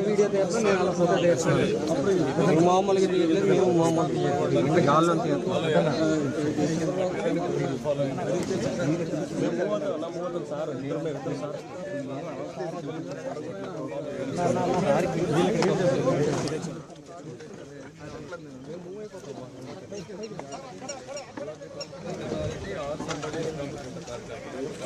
Video తీస్తాను నేను మామూలుగా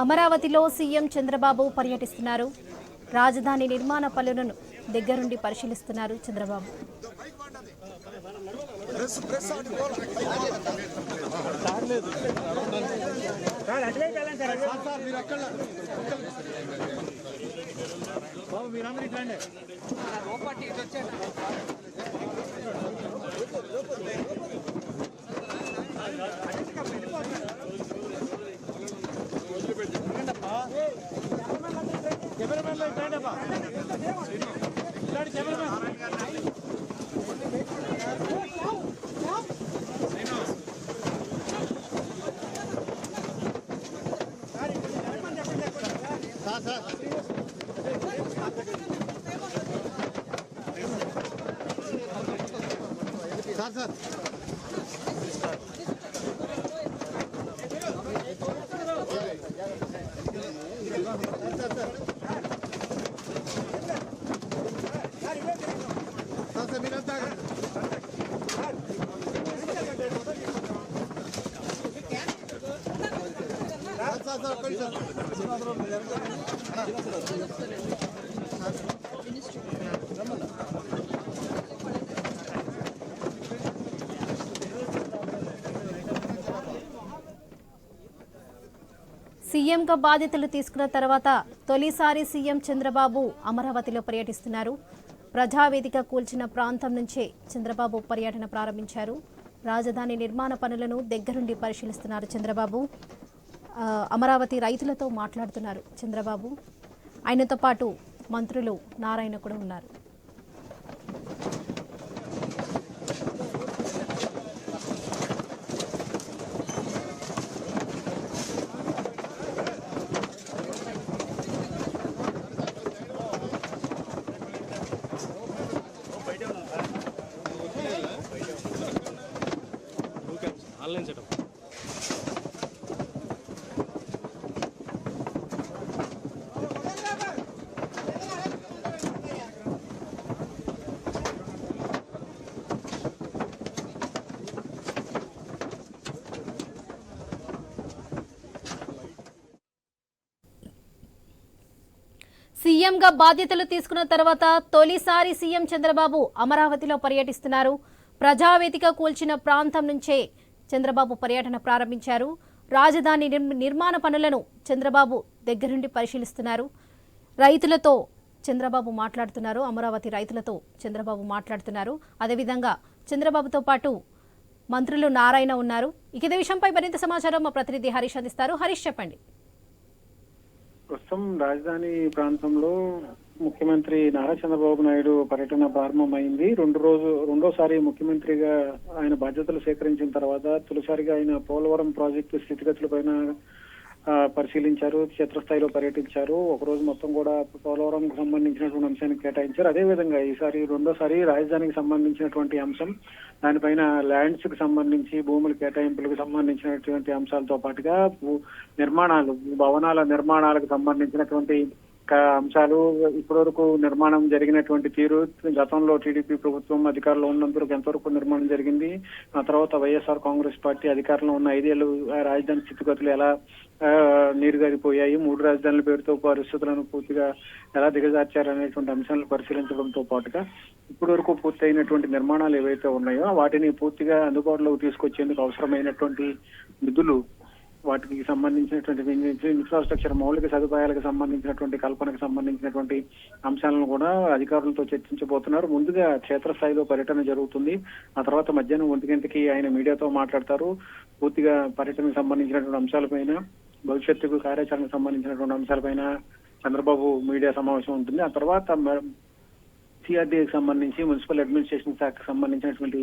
అమరావతిలో సీఎం చంద్రబాబు పర్యటిస్తున్నారు. రాజధాని నిర్మాణ పనులను దగ్గరుండి పరిశీలిస్తున్నారు Chandrababu. Sir sir. Sir sir సీఎంగా బాధ్యతలు తీసుకున్న తర్వాత తొలిసారి సీఎం చంద్రబాబు అమరావతిలో పర్యటిస్తున్నారు. ప్రజావేదిక కూల్చిన ప్రాంతం నుంచే చంద్రబాబు పర్యటన ప్రారంభించారు. రాజధాని నిర్మాణ పనులను దగ్గరుండి పరిశీలిస్తున్నారు చంద్రబాబు. అమరావతి రైతులతో మాట్లాడుతున్నారు చంద్రబాబు. ఆయనతో పాటు మంత్రులు నారాయణ కూడా ఉన్నారు. Online setup. సీఎంగా బాధ్యతలు తీసుకున్న తర్వాత తొలిసారి సీఎం చంద్రబాబు అమరావతిలో పర్యటిస్తున్నారు. ప్రజావేదిక కూల్చిన ప్రాంతం నుంచే చంద్రబాబు పర్యటన ప్రారంభించారు. రాజధాని నిర్మాణ పనులను చంద్రబాబు దగ్గరుండి పరిశీలిస్తున్నారు. రైతులతో చంద్రబాబు మాట్లాడుతున్నారు. అమరావతి రైతులతో చంద్రబాబు మాట్లాడుతున్నారు. అదేవిధంగా చంద్రబాబుతో పాటు మంత్రులు నారాయణ ఉన్నారు. ఇక ఇదే విషయంపై మరింత సమాచారం మా ప్రతినిధి హరీష్ అందిస్తారు. హరీష్ చెప్పండి. ప్రస్తుతం రాజధాని ప్రాంతంలో ముఖ్యమంత్రి నారా చంద్రబాబు నాయుడు పర్యటన ప్రారంభమైంది. రెండు రోజు రెండోసారి ముఖ్యమంత్రిగా ఆయన బాధ్యతలు స్వీకరించిన తర్వాత తొలిసారిగా ఆయన పోలవరం ప్రాజెక్టు స్థితిగతులపైన పరిశీలించారు క్షేత్రస్థాయిలో పర్యటించారు. ఒక రోజు మొత్తం కూడా పోలవరంకు సంబంధించినటువంటి అంశానికి కేటాయించారు. అదే విధంగా ఈసారి రెండోసారి రాజధానికి సంబంధించినటువంటి అంశం దానిపైన ల్యాండ్స్కి సంబంధించి భూముల కేటాయింపులకు సంబంధించినటువంటి అంశాలతో పాటుగా నిర్మాణాలు భవనాల నిర్మాణాలకు సంబంధించినటువంటి అంశాలు ఇప్పటివరకు నిర్మాణం జరిగినటువంటి తీరు గతంలో టీడీపీ ప్రభుత్వం అధికారంలో ఉన్నందుకు ఎంతవరకు నిర్మాణం జరిగింది ఆ తర్వాత వైఎస్ఆర్ కాంగ్రెస్ పార్టీ అధికారంలో ఉన్న ఐదేళ్ళు రాజధాని స్థితిగతులు ఎలా ఆ, నీరుగారిపోయాయి మూడు రాజధానుల పేరుతో పరిస్థితులను పూర్తిగా ఎలా దిగజార్చారనేటువంటి అంశాలను పరిశీలించడంతో పాటుగా ఇప్పటి వరకు పూర్తయినటువంటి నిర్మాణాలు ఏవైతే ఉన్నాయో వాటిని పూర్తిగా అందుబాటులోకి తీసుకొచ్చేందుకు అవసరమైనటువంటి నిధులు వాటికి సంబంధించినటువంటి ఇన్ఫ్రాస్ట్రక్చర్ మౌలిక సదుపాయాలకు సంబంధించినటువంటి కల్పనకు సంబంధించినటువంటి అంశాలను కూడా అధికారులతో చర్చించబోతున్నారు. ముందుగా క్షేత్రస్థాయిలో పర్యటన జరుగుతుంది. ఆ తర్వాత మధ్యాహ్నం ఒంటి గంటకి ఆయన మీడియాతో మాట్లాడతారు. పూర్తిగా పర్యటనకు సంబంధించినటువంటి అంశాలపైన భవిష్యత్తుకు కార్యాచరణకు సంబంధించినటువంటి అంశాలపైన చంద్రబాబు మీడియా సమావేశం ఉంటుంది. ఆ తర్వాత సిఆర్డీఏకి సంబంధించి మున్సిపల్ అడ్మినిస్ట్రేషన్ శాఖకు సంబంధించినటువంటి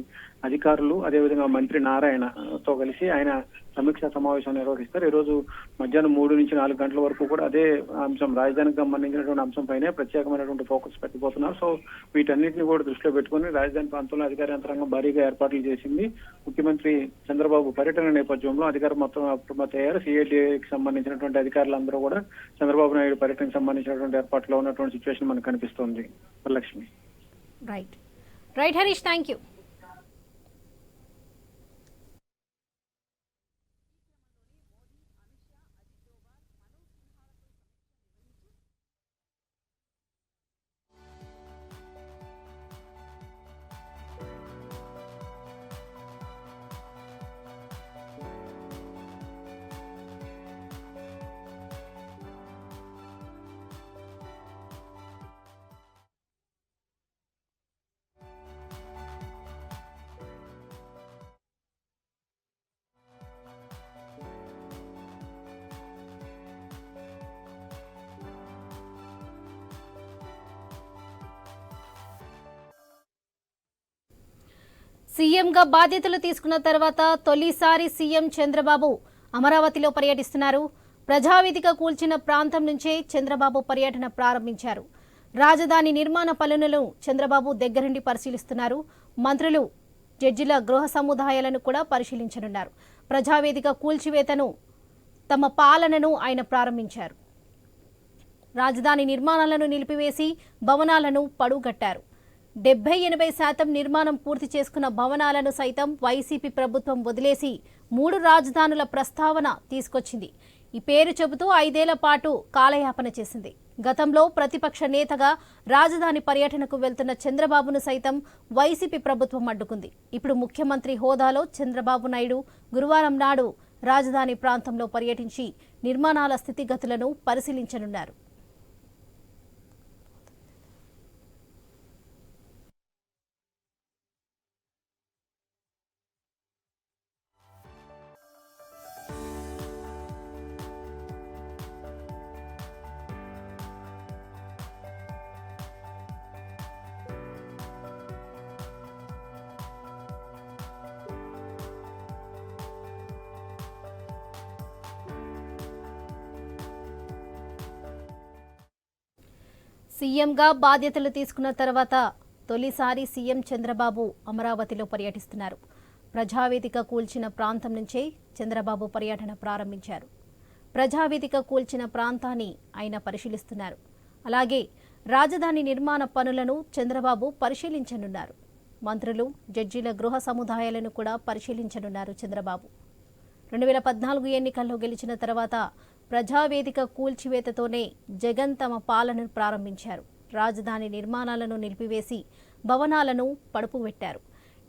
అధికారులు అదేవిధంగా మంత్రి నారాయణతో కలిసి ఆయన సమీక్షా సమావేశం నిర్వహిస్తారు. ఈ రోజు మధ్యాహ్నం మూడు నుంచి నాలుగు గంటల వరకు కూడా అదే అంశం రాజధానికి సంబంధించినటువంటి అంశంపైనే ప్రత్యేకమైనటువంటి ఫోకస్ పెట్టిపోతున్నారు సో వీటన్నిటిని కూడా దృష్టిలో పెట్టుకుని రాజధాని ప్రాంతంలో అధికార యంత్రాంగం భారీగా ఏర్పాట్లు చేసింది. ముఖ్యమంత్రి చంద్రబాబు పర్యటన నేపథ్యంలో అధికారం మొత్తం అప్రమత్తయ్యారు సిఐడికి సంబంధించినటువంటి అధికారులందరూ కూడా చంద్రబాబు నాయుడు పర్యటనకు సంబంధించినటువంటి ఏర్పాట్లో ఉన్నటువంటి సిచ్యువేషన్ మనకు కనిపిస్తోంది. Varalakshmi. Right right Harish thank you సీఎంగా బాధ్యతలు తీసుకున్న తర్వాత తొలిసారి సీఎం చంద్రబాబు అమరావతిలో పర్యటిస్తున్నారు. ప్రజావేదిక కూల్చిన ప్రాంతం నుంచే చంద్రబాబు పర్యటన ప్రారంభించారు. రాజధాని నిర్మాణ పనులను చంద్రబాబు దగ్గరుండి పరిశీలిస్తున్నారు. మంత్రులు జడ్జిల గృహ సముదాయాలను కూడా పరిశీలించనున్నారు. ప్రజావేదిక కూల్చివేతను తమ పాలనను ఆయన ప్రారంభించారు. రాజధాని నిర్మాణాలను నిలిపివేసి భవనాలను పడుగట్టారు. డెబ్బై ఎనభై శాతం నిర్మాణం పూర్తి చేసుకున్న భవనాలను సైతం వైసీపీ ప్రభుత్వం వదిలేసి మూడు రాజధానుల ప్రస్తావన తీసుకొచ్చింది. ఈ పేరు చెబుతూ ఐదేళ్ళ పాటు కాలయాపన చేసింది. గతంలో ప్రతిపక్ష నేతగా రాజధాని పర్యటనకు వెళ్తున్న చంద్రబాబును సైతం వైసీపీ ప్రభుత్వం అడ్డుకుంది. ఇప్పుడు ముఖ్యమంత్రి హోదాలో చంద్రబాబు నాయుడు గురువారం నాడు రాజధాని ప్రాంతంలో పర్యటించి నిర్మాణాల స్థితిగతులను పరిశీలించనున్నారు. సీఎంగా బాధ్యతలు తీసుకున్న తర్వాత తొలిసారి సీఎం చంద్రబాబు అమరావతిలో పర్యటిస్తున్నారు. ప్రజావేదిక కూల్చిన ప్రాంతం నుంచే చంద్రబాబు పర్యటన ప్రారంభించారు. ప్రజావేదిక కూల్చిన ప్రాంతాన్ని ఆయన పరిశీలిస్తున్నారు. అలాగే రాజధాని నిర్మాణ పనులను చంద్రబాబు పరిశీలించనున్నారు. మంత్రులు జడ్జీల గృహ సముదాయాలను కూడా పరిశీలించనున్నారు చంద్రబాబు. రెండు వేల పద్నాలుగు ఎన్నికల్లో గెలిచిన తర్వాత ప్రజావేదిక కూల్చివేతతోనే జగన్ తమ పాలనను ప్రారంభించారు. రాజధాని నిర్మాణాలను నిలిపివేసి భవనాలను పడుపు పెట్టారు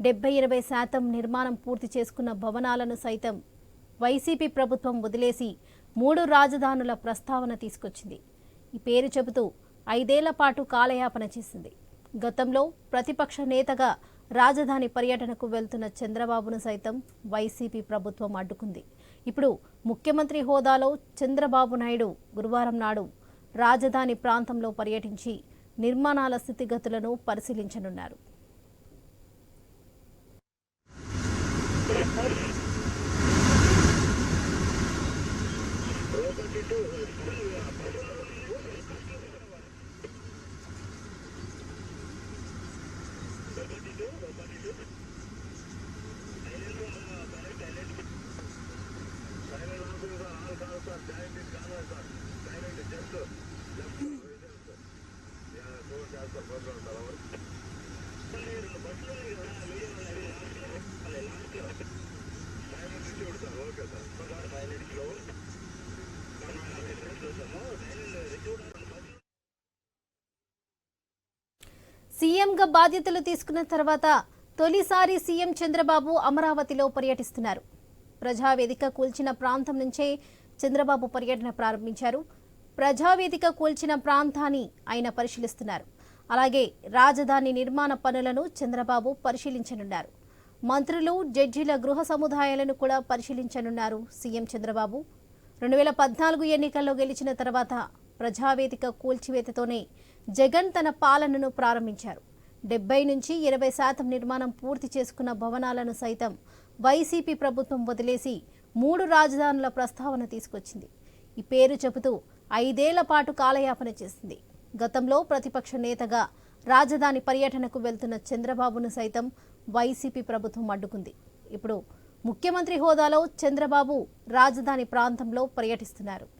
డెబ్బై ఇరవై శాతం నిర్మాణం పూర్తి చేసుకున్న భవనాలను సైతం వైసీపీ ప్రభుత్వం వదిలేసి మూడు రాజధానుల ప్రస్తావన తీసుకొచ్చింది. ఈ పేరు చెబుతూ ఐదేళ్ళ పాటు కాలయాపన చేసింది. గతంలో ప్రతిపక్ష నేతగా రాజధాని పర్యటనకు వెళ్తున్న చంద్రబాబును సైతం వైసీపీ ప్రభుత్వం అడ్డుకుంది. ఇప్పుడు ముఖ్యమంత్రి హోదాలో చంద్రబాబు నాయుడు గురువారం నాడు రాజధాని ప్రాంతంలో పర్యటించి నిర్మాణాల స్థితిగతులను పరిశీలించనున్నారు. సీఎంగా బాధ్యతలు తీసుకున్న తర్వాత తొలిసారి సీఎం చంద్రబాబు అమరావతిలో పర్యటిస్తున్నారు. ప్రజావేదిక కూల్చిన ప్రాంతం నుంచే చంద్రబాబు పర్యటన ప్రారంభించారు. ప్రజావేదిక కూల్చిన ప్రాంతాన్ని ఆయన పరిశీలిస్తున్నారు. అలాగే రాజధాని నిర్మాణ పనులను చంద్రబాబు పరిశీలించనున్నారు. మంత్రులు జడ్జీల గృహ సముదాయాలను కూడా పరిశీలించనున్నారు సీఎం చంద్రబాబు. రెండు వేల పద్నాలుగు ఎన్నికల్లో గెలిచిన తర్వాత ప్రజావేదిక కూల్చివేతతోనే జగన్ తన పాలనను ప్రారంభించారు. డెబ్బై నుంచి ఇరవై శాతం నిర్మాణం పూర్తి చేసుకున్న భవనాలను సైతం వైసీపీ ప్రభుత్వం వదిలేసి మూడు రాజధానుల ప్రస్తావన తీసుకొచ్చింది. ఈ పేరు చెబుతూ ఐదేళ్ళ పాటు కాలయాపన చేసింది. గతంలో ప్రతిపక్ష నేతగా రాజధాని పర్యటనకు వెళ్తున్న చంద్రబాబును సైతం వైసీపీ ప్రభుత్వం అడ్డుకుంది. ఇప్పుడు ముఖ్యమంత్రి హోదాలో చంద్రబాబు రాజధాని ప్రాంతంలో పర్యటిస్తున్నారు.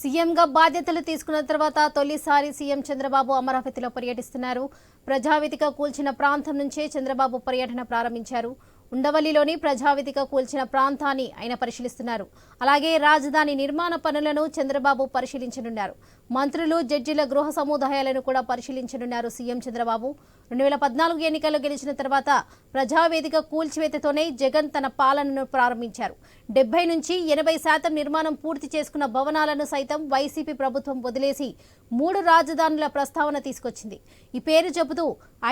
సీఎంగా బాధ్యతలు తీసుకున్న తర్వాత తొలిసారి సీఎం చంద్రబాబు అమరావతిలో పర్యటిస్తున్నారు. ప్రజావేదిక కూల్చిన ప్రాంతం నుంచే చంద్రబాబు పర్యటన ప్రారంభించారు. ఉండవల్లిలోని ప్రజావేదిక కూల్చిన ప్రాంతాన్ని ఆయన పరిశీలిస్తున్నారు. అలాగే రాజధాని నిర్మాణ పనులను చంద్రబాబు పరిశీలించనున్నారు. మంత్రులు జడ్జిల గృహ సముదాయాలను కూడా పరిశీలించనున్నారు సీఎం చంద్రబాబు. రెండు వేల పద్నాలుగు ఎన్నికల్లో గెలిచిన తర్వాత ప్రజావేదిక కూల్చివేతతోనే జగన్ తన పాలనను ప్రారంభించారు. డెబ్బై నుంచి ఎనభై శాతం నిర్మాణం పూర్తి చేసుకున్న భవనాలను సైతం వైసీపీ ప్రభుత్వం వదిలేసి మూడు రాజధానుల ప్రస్తావన తీసుకొచ్చింది. ఈ పేరు చెబుతూ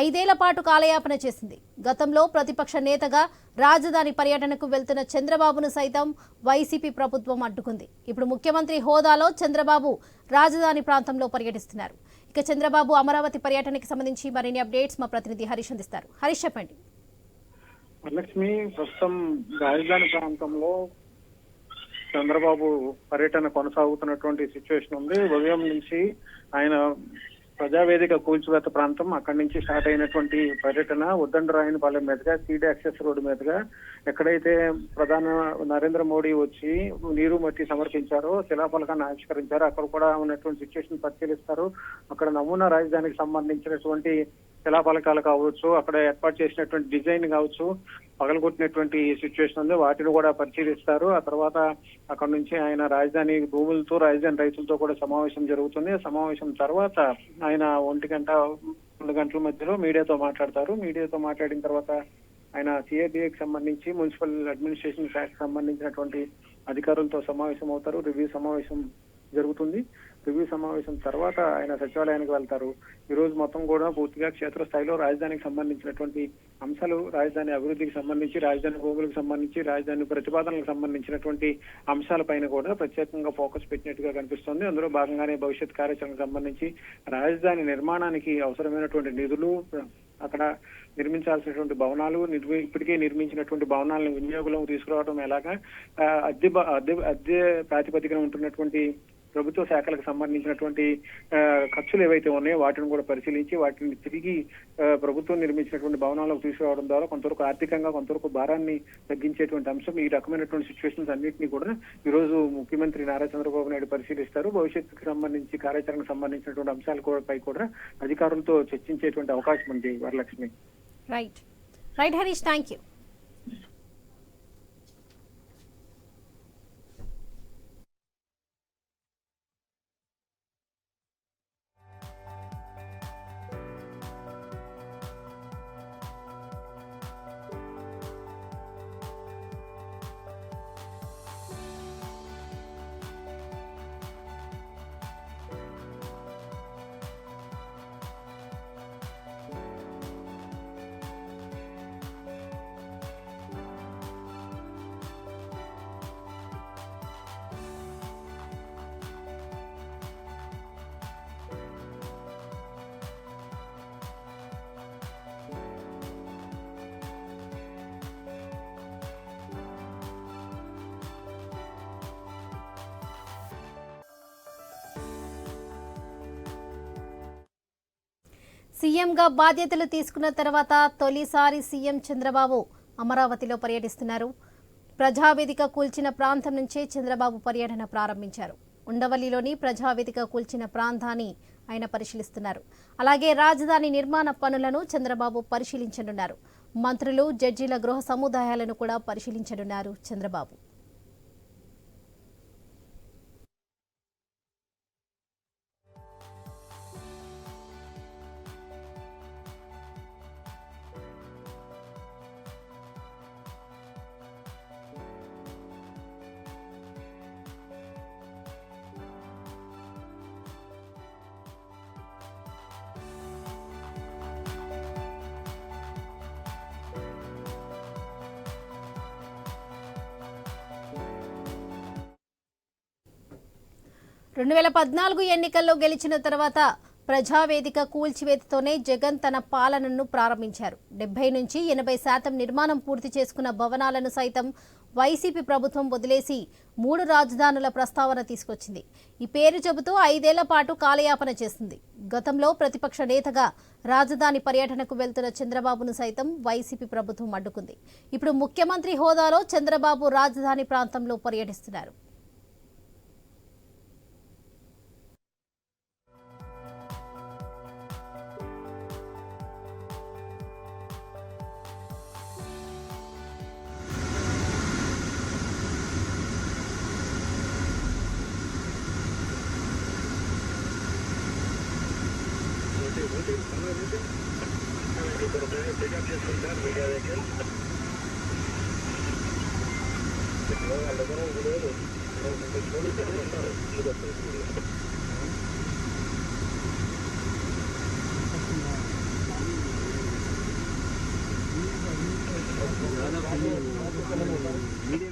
ఐదేళ్ళ పాటు కాలయాపన చేసింది. గతంలో ప్రతిపక్ష నేతగా రాజధాని పర్యటనకు వెళ్తున్న చంద్రబాబును సైతం వైసీపీ ప్రభుత్వం అడ్డుకుంది. ఇప్పుడు ముఖ్యమంత్రి హోదాలో చంద్రబాబు రాజధాని ప్రాంతంలో పర్యటిస్తున్నారు. ఇక చంద్రబాబు అమరావతి పర్యటనకి సంబంధించి మరిన్ని అప్డేట్స్ మా ప్రతినిధి హరీష్ అందిస్తారు. హరీష్ చెప్పండి. లక్ష్మి ప్రస్తుతం రాజధాని ప్రాంతంలో చంద్రబాబు పర్యటన కొనసాగుతున్నటువంటి సిచ్యువేషన్ ఉంది. ఉదయం నుంచి ఆయన ప్రజావేదిక కూల్చివేత ప్రాంతం అక్కడి నుంచి స్టార్ట్ అయినటువంటి పర్యటన ఉద్దండరాయనపాలెం మీదుగా సీడ్ యాక్సెస్ రోడ్డు మీదుగా ఎక్కడైతే ప్రధాన నరేంద్ర మోడీ వచ్చి నీరు మట్టి సమర్పించారో శిలాఫలకాన్ని ఆవిష్కరించారో అక్కడ కూడా ఉన్నటువంటి సిచ్యువేషన్ పరిశీలిస్తారు. అక్కడ నమూనా రాజధానికి సంబంధించినటువంటి శిలాఫలకాలు కావచ్చు అక్కడ ఏర్పాటు చేసినటువంటి డిజైన్ కావచ్చు పగలగొట్టినటువంటి సిచ్యువేషన్ ఉంది. వాటిని కూడా పరిశీలిస్తారు. ఆ తర్వాత అక్కడ నుంచి ఆయన రాజధాని భూములతో రాజధాని రైతులతో కూడా సమావేశం జరుగుతుంది. సమావేశం తర్వాత ఆయన ఒంటి గంట రెండు గంటల మధ్యలో మీడియాతో మాట్లాడతారు. మీడియాతో మాట్లాడిన తర్వాత ఆయన సిఐబిఐకి సంబంధించి మున్సిపల్ అడ్మినిస్ట్రేషన్ శాఖకు సంబంధించినటువంటి అధికారులతో సమావేశం అవుతారు రివ్యూ సమావేశం జరుగుతుంది. రివ్యూ సమావేశం తర్వాత ఆయన సచివాలయానికి వెళ్తారు. ఈ రోజు మొత్తం కూడా పూర్తిగా క్షేత్రస్థాయిలో రాజధానికి సంబంధించినటువంటి అంశాలు రాజధాని అభివృద్ధికి సంబంధించి రాజధాని భూములకు సంబంధించి రాజధాని ప్రతిపాదనలకు సంబంధించినటువంటి అంశాలపైన కూడా ప్రత్యేకంగా ఫోకస్ పెట్టినట్టుగా కనిపిస్తుంది. అందులో భాగంగానే భవిష్యత్ కార్యాచరణకు సంబంధించి రాజధాని నిర్మాణానికి అవసరమైనటువంటి నిధులు అక్కడ నిర్మించాల్సినటువంటి భవనాలు ఇప్పటికే నిర్మించినటువంటి భవనాలను వినియోగంలోకి తీసుకురావడం ఎలాగా అద్దె అద్దె అద్దె ప్రాతిపదికన ఉంటున్నటువంటి ప్రభుత్వ శాఖలకు సంబంధించినటువంటి ఖర్చులు ఏవైతే ఉన్నాయో వాటిని కూడా పరిశీలించి వాటిని తిరిగి ప్రభుత్వం నిర్మించినటువంటి భవనాలకు తీసుకురావడం ద్వారా కొంతవరకు ఆర్థికంగా కొంతవరకు భారాన్ని తగ్గించేటువంటి అంశం ఈ రకమైనటువంటి సిచ్యువేషన్స్ అన్నింటినీ కూడా ఈ రోజు ముఖ్యమంత్రి నారా చంద్రబాబు నాయుడు పరిశీలిస్తారు. భవిష్యత్తుకు సంబంధించి కార్యాచరణకు సంబంధించినటువంటి అంశాల కూడా- పై కూడా అధికారులతో చర్చించేటువంటి అవకాశం ఉంది Varalakshmi. Right right Harish thank you సీఎంగా బాధ్యతలు తీసుకున్న తర్వాత తొలిసారి సీఎం చంద్రబాబు అమరావతిలో పర్యటిస్తున్నారు. ప్రజావేదిక కూల్చిన ప్రాంతం నుంచే చంద్రబాబు పర్యటన ప్రారంభించారు. ఉండవల్లిలోని ప్రజావేదిక కూల్చిన ప్రాంతాన్ని ఆయన పరిశీలిస్తున్నారు. అలాగే రాజధాని నిర్మాణ పనులను చంద్రబాబు పరిశీలించనున్నారు. మంత్రులు జడ్జీల గృహ సముదాయాలను కూడా పరిశీలించనున్నారు చంద్రబాబు. రెండు వేల పద్నాలుగు ఎన్నికల్లో గెలిచిన తర్వాత ప్రజావేదిక కూల్చివేతతోనే జగన్ తన పాలనను ప్రారంభించారు. డెబ్బై నుంచి ఎనభై శాతం నిర్మాణం పూర్తి చేసుకున్న భవనాలను సైతం వైసీపీ ప్రభుత్వం వదిలేసి మూడు రాజధానుల ప్రస్తావన తీసుకొచ్చింది. ఈ పేరు చెబుతూ ఐదేళ్ళ పాటు కాలయాపన చేస్తుంది. గతంలో ప్రతిపక్ష నేతగా రాజధాని పర్యటనకు వెళ్తున్న చంద్రబాబును సైతం వైసీపీ ప్రభుత్వం అడ్డుకుంది. ఇప్పుడు ముఖ్యమంత్రి హోదాలో చంద్రబాబు రాజధాని ప్రాంతంలో పర్యటిస్తున్నారు. 미래